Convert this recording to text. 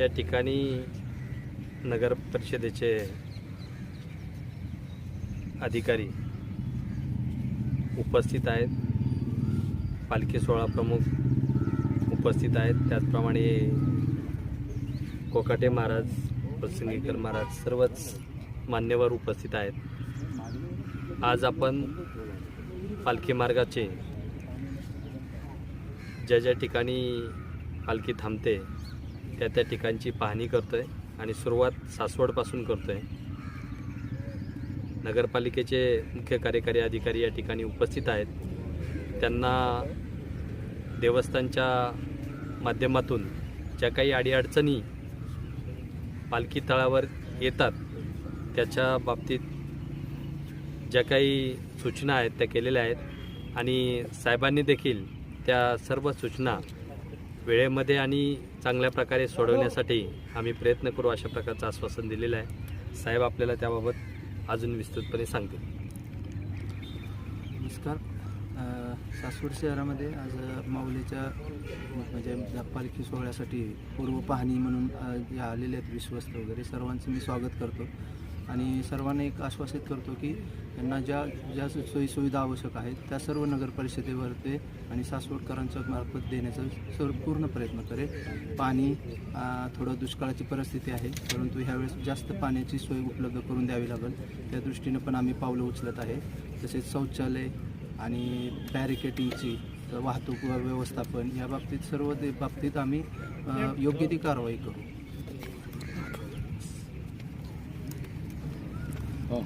या ठिकाणी नगर परिषदेचे अधिकारी उपस्थित आहेत. पालखी सोहळा प्रमुख उपस्थित आहेत. त्याचप्रमाणे कोकाटे महाराज प्रसंगीकर महाराज सर्वच मान्यवर उपस्थित आहेत. आज आपण पालखी मार्गाचे ज्या ज्या ठिकाणी पालखी थांबते त्या त्या ठिकाणची पाहणी करतो आहे आणि सुरुवात सासवडपासून करतो आहे नगरपालिकेचे मुख्य कार्यकारी अधिकारी या ठिकाणी उपस्थित आहेत. त्यांना देवस्थानच्या माध्यमातून ज्या काही अडीअडचणी पालखी तळावर येतात त्याच्या बाबतीत ज्या काही सूचना आहेत त्या केलेल्या आहेत आणि साहेबांनी देखील त्या सर्व सूचना वेळेमध्ये आणि चांगल्या प्रकारे सोडवण्यासाठी आम्ही प्रयत्न करू अशा प्रकारचं आश्वासन दिलेलं आहे. साहेब आपल्याला त्याबाबत अजून विस्तृतपणे सांगतील. नमस्कार. सासवड शहरामध्ये आज माऊलीच्या म्हणजे पालखी सोहळ्यासाठी पूर्व पाहणी म्हणून जे आलेले आहेत विश्वस्त वगैरे सर्वांचं मी स्वागत करतो. आणि सर्वांना एक आश्वासित करतो की त्यांना ज्या ज्या सोयीसुविधा आवश्यक आहेत त्या सर्व नगरपरिषदेवर ते आणि सासवडकरांच्या मार्फत देण्याचा सर्व पूर्ण प्रयत्न करेल. पाणी थोडं दुष्काळाची परिस्थिती आहे परंतु ह्यावेळेस जास्त पाण्याची सोय उपलब्ध करून द्यावी लागेल. त्या दृष्टीनं पण आम्ही पावलं उचलत आहे. तसेच शौचालय आणि बॅरिकेटिंगची वाहतूक व्यवस्थापन या बाबतीत सर्व ते बाबतीत आम्ही योग्य ती कारवाई करू. 哦。